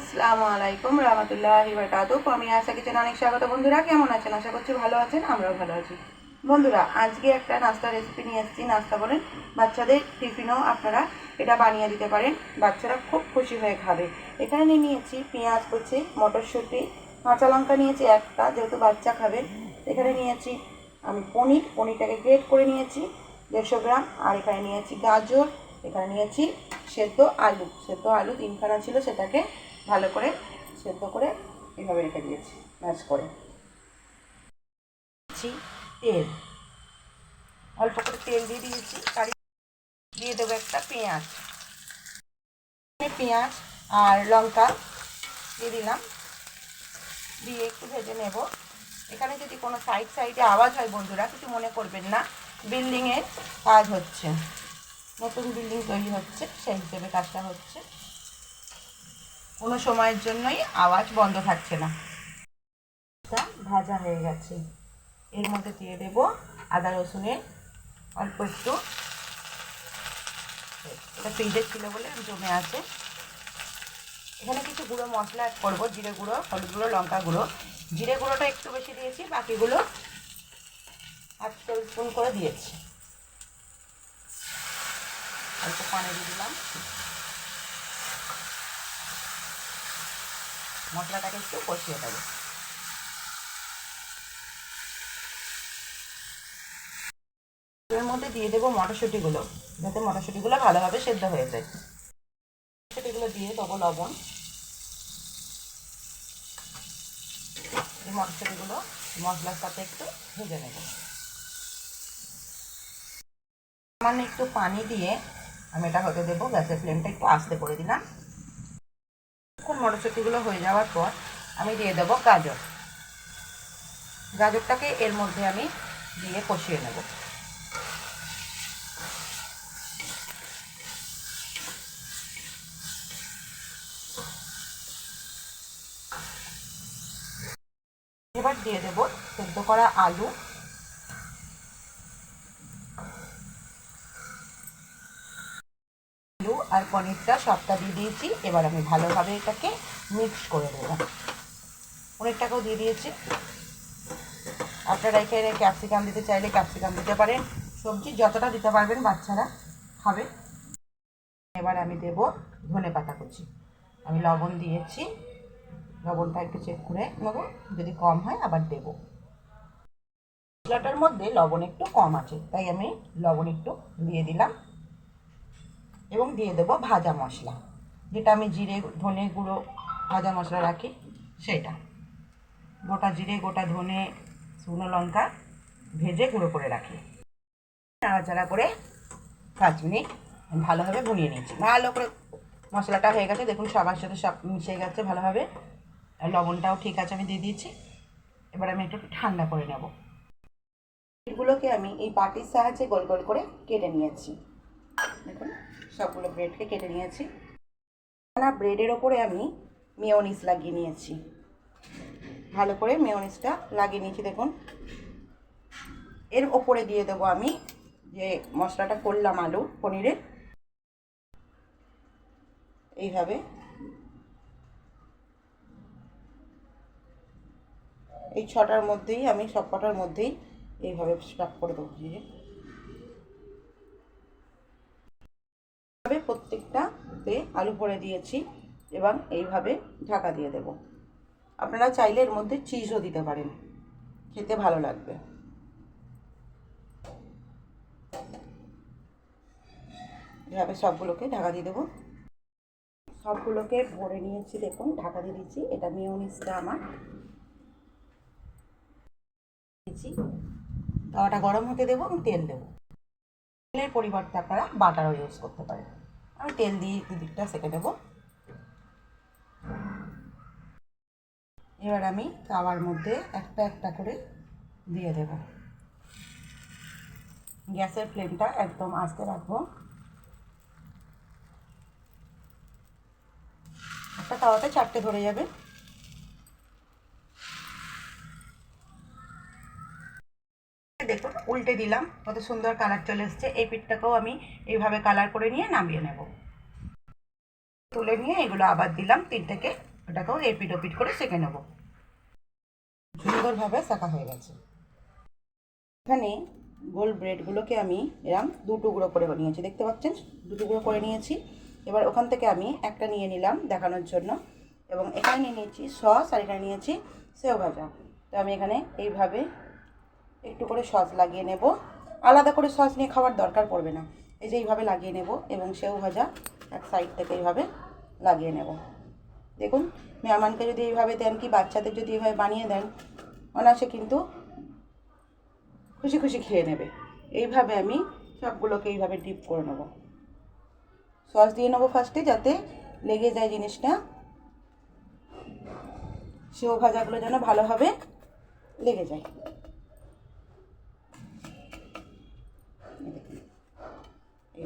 আসসালামু আলাইকুম রহমতুল্লাহ বারকাতু আমি আশা কিচেন অনেক স্বাগত। বন্ধুরা, কেমন আছেন? আশা করছি ভালো আছেন, আমরাও ভালো আছি। বন্ধুরা, আজকে একটা নাস্তা রেসিপি নিয়ে এসেছি। নাস্তা বলেন, বাচ্চাদের টিফিনও আপনারা এটা বানিয়ে দিতে পারেন। বাচ্চারা খুব খুশি হয়ে খাবে। এখানে নিয়ে নিয়েছি পেঁয়াজ কুচি, মটরশুঁটি, কাঁচা লঙ্কা নিয়েছি একটা, যেহেতু বাচ্চা খাবে। এখানে নিয়েছি, আমি পনির, পনিরটাকে গ্রেট করে নিয়েছি, দেড়শো গ্রাম। আর এখানে নিয়েছি গাজর, এখানে নিয়েছি সেদ্ধ আলু। সেদ্ধ আলু তিনখানা ছিল সেটাকে ভালো করে সেদ্ধ করে এভাবে রেখে দিয়েছি ম্যাচ করে। তেল। অল্প করে তেল দিয়ে দিয়েছি কারি দিয়ে দেবো একটা পেঁয়াজ। পেঁয়াজ আর লঙ্কা দিয়ে দিলাম। দিয়ে একটু ভেজে নেব। এখানে যদি কোনো সাইড সাইডে আওয়াজ হয় বন্ধুরা, কিছু মনে করবেন না। বিল্ডিংয়ের কাজ হচ্ছে। নতুন বিল্ডিং তৈরি হচ্ছে, সেই হিসেবে কাজটা হচ্ছে। কোনো সময়ের জন্যই আওয়াজ বন্ধ থাকছে না। ভাজা হয়ে গেছে। এর মধ্যে দিয়ে দেব আদা রসুনের অল্প একটু। এটা ফ্রিজে ছিল বলে জমে আছে। এখানে কিছু গুঁড়ো মশলা অ্যাড করব, জিরে গুঁড়ো, হলুদ গুঁড়ো, লঙ্কা গুঁড়ো। জিরে গুঁড়োটা একটু বেশি দিয়েছি, বাকিগুলো হাফ টেবিল স্পুন করে দিয়েছি। অল্প পানি দিয়ে দিলাম। মশলাটাকে একটু কষিয়ে দেবো এর মধ্যে দিয়ে দেবো মটরশুঁটিগুলো, যাতে মটরশুঁটিগুলো ভালোভাবে সেদ্ধ হয়ে যায়। মটরশুঁটিগুলো দিয়ে দেবো লবণ। এই মটরশুঁটিগুলো মশলার সাথে একটু ভেজে নেব। সামান্য একটু পানি দিয়ে আমি এটা হতে দেবো, গ্যাসের ফ্লেমটা একটু আস্তে করে দিলাম। এখন মটরশুঁটিগুলো হয়ে যাওয়ার পর আমি দিয়ে দেবো গাজর। গাজরটাকে এর মধ্যে আমি দিয়ে কষিয়ে নেব। এবার দিয়ে দেবো সেদ্ধ করা আলু। আলু আর পনিরটা সবটা দিয়ে দিয়েছি। এবার আমি ভালোভাবে এটাকে মিক্স করে দেবো পনিরটাকেও দিয়ে দিয়েছি। আপনারা এখানে ক্যাপসিকাম দিতে চাইলে ক্যাপসিকাম দিতে পারেন। সবজি যতটা দিতে পারবেন বাচ্চারা খাবে। এবার আমি দেব ধনে পাতা কুচি। আমি লবণ দিয়েছি। লবণটা একটু চেক করে নেব। যদি কম হয় আবার দেব। মশলাটার মধ্যে লবণ একটু কম আছে, তাই আমি লবণ একটু দিয়ে দিলাম। এবং দিয়ে দেবো ভাজা মশলা। যেটা আমি জিরে, ধনে গুঁড়ো, ভাজা মশলা রাখি, সেটা। গোটা জিরে, গোটা ধনে, শুকনো লঙ্কা ভেজে গুঁড়ো করে রাখি। নাড়াচাড়া করে পাঁচ মিনিট ভালোভাবে ভুনিয়ে নিয়েছি। ভালো করে মশলাটা হয়ে গেছে, দেখুন সবার সাথে সব মিশে গেছে ভালোভাবে। লবণটাও ঠিক আছে, আমি দিয়ে দিয়েছি। এবার আমি একটু ঠান্ডা করে নেব। এগুলোকে আমি এই বাটির সাহায্যে গোল গোল করে কেটে নিয়েছি। দেখুন। সবগুলো ব্রেডকে কেটে নিয়েছি। না ব্রেডের ওপরে আমি মেয়নিস লাগিয়ে নিয়েছি। ভালো করে মেয়নিসটা লাগিয়ে নিয়েছি, দেখুন। এর ওপরে দিয়ে দেবো আমি যে মশলাটা করলাম আলু পনিরের। এইভাবে। এই ছটার মধ্যেই আমি সব কটার মধ্যেই এইভাবে স্টাফ করে দেবো দিয়ে এইভাবে প্রত্যেকটাতে আলু ভরে দিয়েছি এবং এইভাবে ঢাকা দিয়ে দেব। আপনারা চাইলে এর মধ্যে চিজও দিতে পারেন। খেতে ভালো লাগবে। এভাবে সবগুলোকে ঢাকা দিয়ে দেবো। সবগুলোকে ভরে নিয়েছি, দেখুন, ঢাকা দিয়ে দিচ্ছি। এটা মিওনিসটা আমার। দিয়েছি তাওয়াটা গরম হতে দেবো এবং তেল দেবো। তেলের পরিবর্তে আপনারা বাটারও ইউজ করতে পারেন। আমি তেল দিয়ে দুদিকটা সেঁকে দেব। এবার আমি তাওয়ার মধ্যে একটা একটা করে দিয়ে দেব। গ্যাসের ফ্লেমটা একদম আস্তে রাখব। একটা তাওয়াতে চারটে ধরে যাবে। দেখুন, উল্টে দিলাম, কত সুন্দর কালার চলে এসছে। এই পিঠটাকেও আমি এইভাবে কালার করে নিয়ে নামিয়ে নেব। তুলে নিয়ে এগুলো আবার দিলাম, তিনটেকে ওটাকেও এপিট ওপিট করে সেঁকে নেব। সুন্দরভাবে শাঁকা হয়ে গেছে। এখানে গোল ব্রেডগুলোকে আমি এরম দু টুকরো করে নিয়েছি, দেখতে পাচ্ছেন? দু টুকরো করে নিয়েছি। এবার ওখান থেকে আমি একটা নিয়ে নিলাম দেখানোর জন্য। এবং এখানে নিয়ে নিয়েছি সস আর এখানে নিয়েছি সেও ভাজা। তো আমি এখানে এইভাবে একটু করে সস লাগিয়ে নেব। আলাদা করে সস নিয়ে খাওয়ার দরকার পড়বে না। এই যে এইভাবে লাগিয়ে নেব এবং সেও ভাজা এক সাইড থেকে এইভাবে লাগিয়ে নেব। দেখুন, মেহমানকে যদি এইভাবে দেন কি বাচ্চাদের যদি এইভাবে বানিয়ে দেন অনাসে কিন্তু খুশি খুশি খেয়ে নেবে। এইভাবে আমি সবগুলোকে এইভাবে ডিপ করে নেব। সস দিয়ে নেব ফার্স্টে যাতে লেগে যায় জিনিসটা। সেও ভাজাগুলো যেন ভালোভাবে লেগে যায়।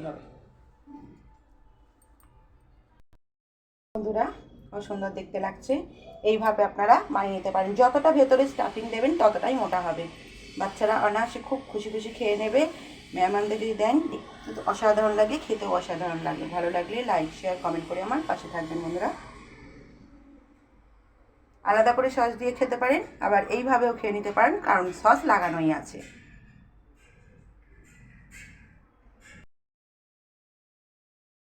এইভাবে বন্ধুরা সুন্দর দেখতে লাগছে। এইভাবে আপনারা বানিয়ে নিতে পারেন। যতটা ভেতরে স্টাফিং দেবেন, ততটাই মোটা হবে। বাচ্চারা অনায়াসে খুব খুশি খুশি খেয়ে নেবে। মেহমানদের যদি দেন অসাধারণ লাগে, খেতেও অসাধারণ লাগে। ভালো লাগলে লাইক শেয়ার কমেন্ট করে আমার পাশে থাকবেন বন্ধুরা। আলাদা করে সস দিয়ে খেতে পারেন। আবার এইভাবেও খেয়ে নিতে পারেন, কারণ সস লাগানোই আছে।